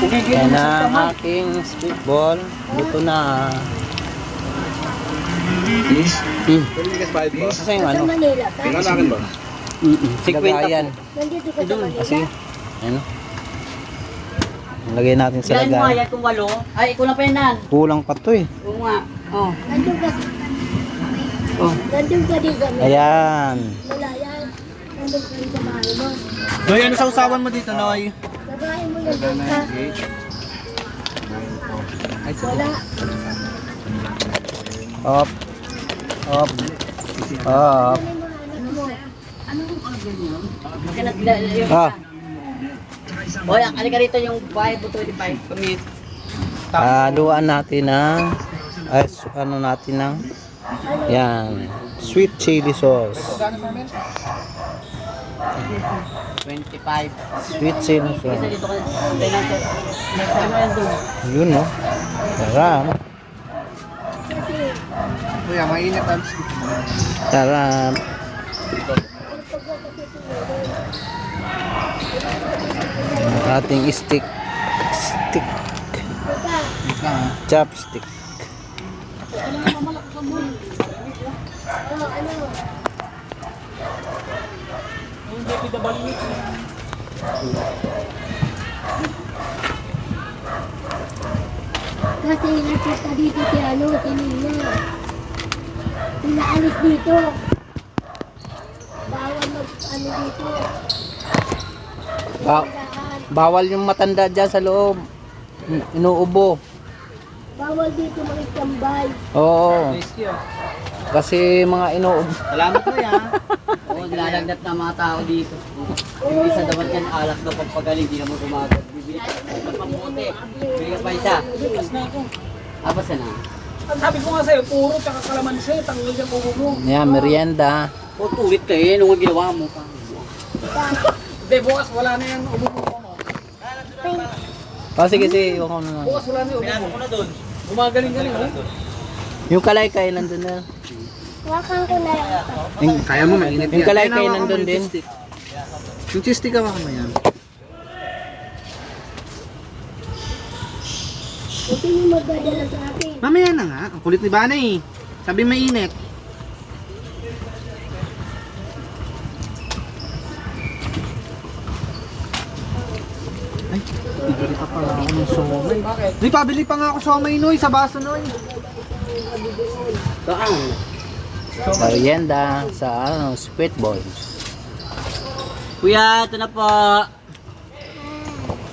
Yan ang aking speedball. Luto na. Hmm. Kasi yung ano? Natin ba? Mm-mm. Lagayan. Kasi, ano? Lagay natin sa Ilan mo lagayan. yan kung walo? Ay, kulang pa yan nan. Kulang pa to eh. Oo nga. Oh. Nandun ka, Oh. Ayan. Mo. Noy, ano sa usawan mo dito, Noy? Bahay mo nandun ka. Wala. Up. Up. Up. Ano mo? Kanat yung Ah. Oy, alika rito yung 5 to 25 commute. Haluan natin ng ay, ano natin ng yan, sweet chili sauce. 25. Sweet chili Isa dito ka. Doon. Yun no. Sarap. Kuya, mainit ang. Ang ating stick. Stick. Chopstick. Oh, ano? Kasi nakita dito si ano, si Nina. Pinaalis dito. Bawal mag ano dito. Ba- bawal yung matanda dyan sa loob. In- Inuubo. Bawal dito makitambay. Oo. Kasi mga inuubo. Salamat mo yan. Oo, nilalagnat na mga tao dito. Yung isa dapat yan, alak daw pagpagaling, di naman umagat. Bibili ka pamputi. Bibili ka pa isa. Abas ka na. Sabi ko nga sa'yo, puro tsaka kalamansi, tanggal yung ubo mo. Yan, merienda. O, tulit ka eh, nung ginawa mo pa. Hindi, bukas wala na yung ubo mo. O sige, sige. Yung, ano, Bukas wala na yung ubo mo. Gumagaling-galing, oh. yung kalaykay nandun na. Wakan ko na lang ito. Kaya mo, mainit Yung kalaykay nandun din. Yung cheese stick ka ba mo yan? Huwag yung magdadala sa akin. Mamaya na nga. Ang kulit ni Bana eh. Sabi mainit. Ay, bibili pa pala ako ng somay. Bakit? Di, pabili pa nga ako somay, Noy, sa baso, Noy. Saan? Merienda sa ano, sweet balls. Kuya, ito na po.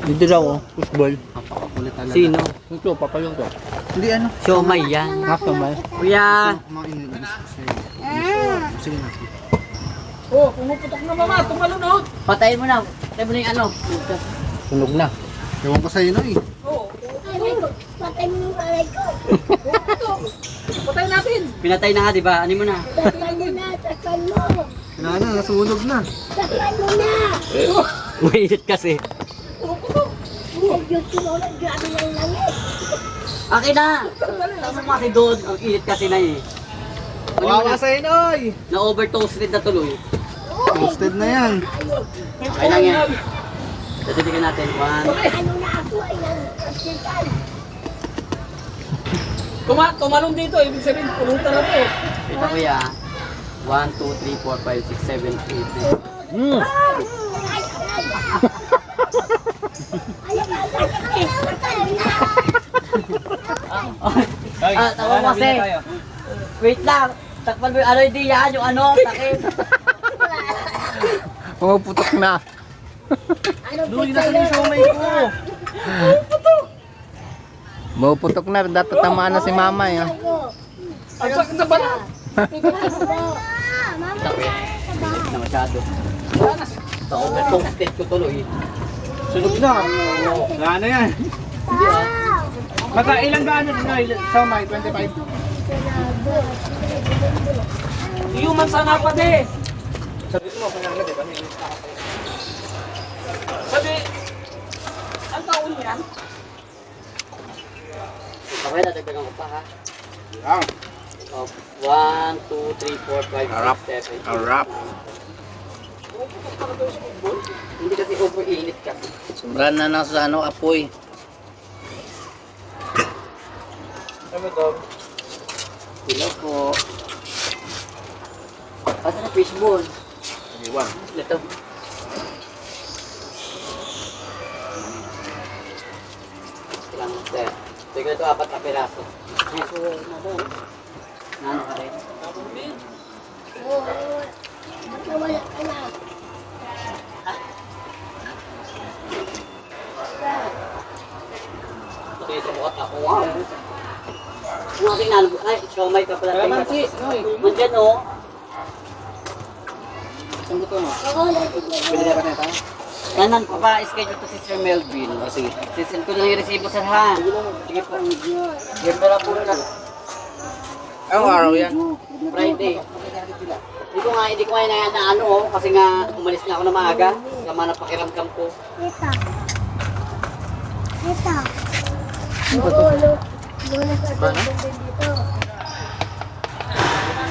Dito daw, oh. Sweet ball. Napakakulit talaga. Sino? Ito, papalong to. Hindi, ano? Siomay yan. Half naman. Kuya, Kumain sa'yo. Sige na. Oh, pumuputok na mama, tumalunod. patayin mo na. Patayin mo na yung ano. Sunog na. Ewan ko sa'yo. Oh, Aray ko, patay mo yung aray ko. patay natin. Pinatay na nga, di ba? Ano mo na? Takpan mo na, takpan mo. Wala na, nasunog na. Takpan mo na. Mainit kasi. Ay, Diyos ko naman, grabe ng langit. Akin na. Tama mo kasi doon. Ang init kasi na eh. Ano Wawa na? sa'yo, Noy. Na-overtoasted na tuloy. Toasted na yan. Okay lang yan. Tatitignan natin. One. Ano na ako ay nang hospital. Tuma tumalong dito, ibig sabihin, pulutan na to. Ito kuya. 1, 2, 3, 4, 5, 6, 7, 8, 9. Mm. Na. Ah, tawa mo kasi. Wait lang. Takpan mo yung ano, hindi yan. Yung ano, takip. Pumuputok na. Ano po Noy, nasa yung somay ko. Mapuputok na. Dapat tamaan na si mama eh. Ang sakit sa bala. Na masyado. Na-overtoasted ko tuloy. Sunog na. Na yan. Magkailang gaano, Noy? Somay, 25. Human sana pa de. Sabi ko, kanya di ba? Sabi, ang taon yan? Okay, dadagdagan ko pa ha. Lang. So, 1, 2, 3, 4, 5, 6, 7, 8. Harap. Hindi kasi overinit ka. Sobrang na na sa ano, apoy. Ano to? Hello po. Asa na fishbone? Iwan. Ito. Sige ito apat na piraso. Ay, so, nado. Nano ka rin? Oo. Ba't nawala ka na? Sige, sumukat ako. Wow. Yung aking nalo. Ay, siomay ka pala. Kalamansi, Noy. Nandyan o. Saan ko to no? Oo, Pwede na. na ba na ito? Kanan ko pa, schedule to si Sir Melvin. O sige. Sisend ko na yung resibo sir ha. Sige po. Sige pala po na. Anong araw yan? Friday. Hindi ko nga, hindi ko nga na, na ano oh, kasi nga umalis na ako na maaga. Sama na pakiramdam ko. Kita. Kita. Oo, ano? Lunas at Ano? dito. Ah,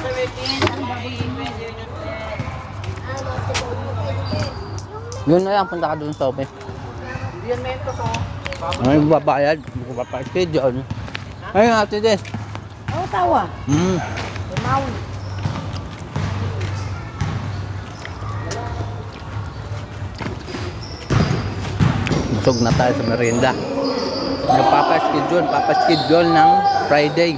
Yun na lang, punta ka dun sa open. Ay, babayad. Hindi ko kayo dyan. Ayun, ate Des. Oo, tawa. Hmm. Tumawi. Busog na tayo sa merienda. Nagpapaschedule, papaschedule ng Friday.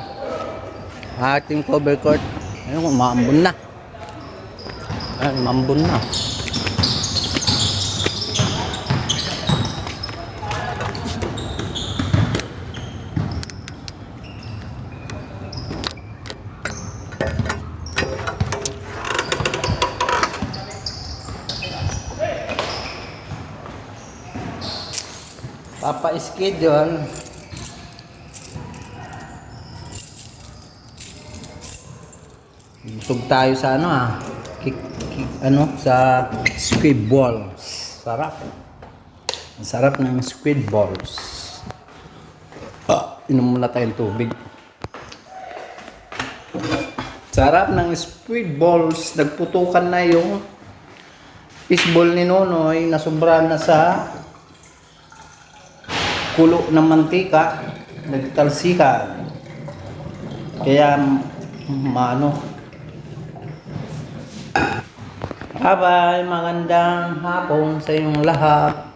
Ating cover court. Ayun, umambon na. Ayun, umambon na. Papa-schedule. Busog tayo sa ano ah. Kik, kik, ano sa squid balls. Sarap. Ang sarap ng squid balls. Ah, inom muna tayong tubig. Sarap ng squid balls. Nagputukan na yung fishball ni Nonoy na sobra na sa kulo ng mantika, nagtalsikan. Kaya maano. Bye-bye, magandang hapon sa inyong lahat.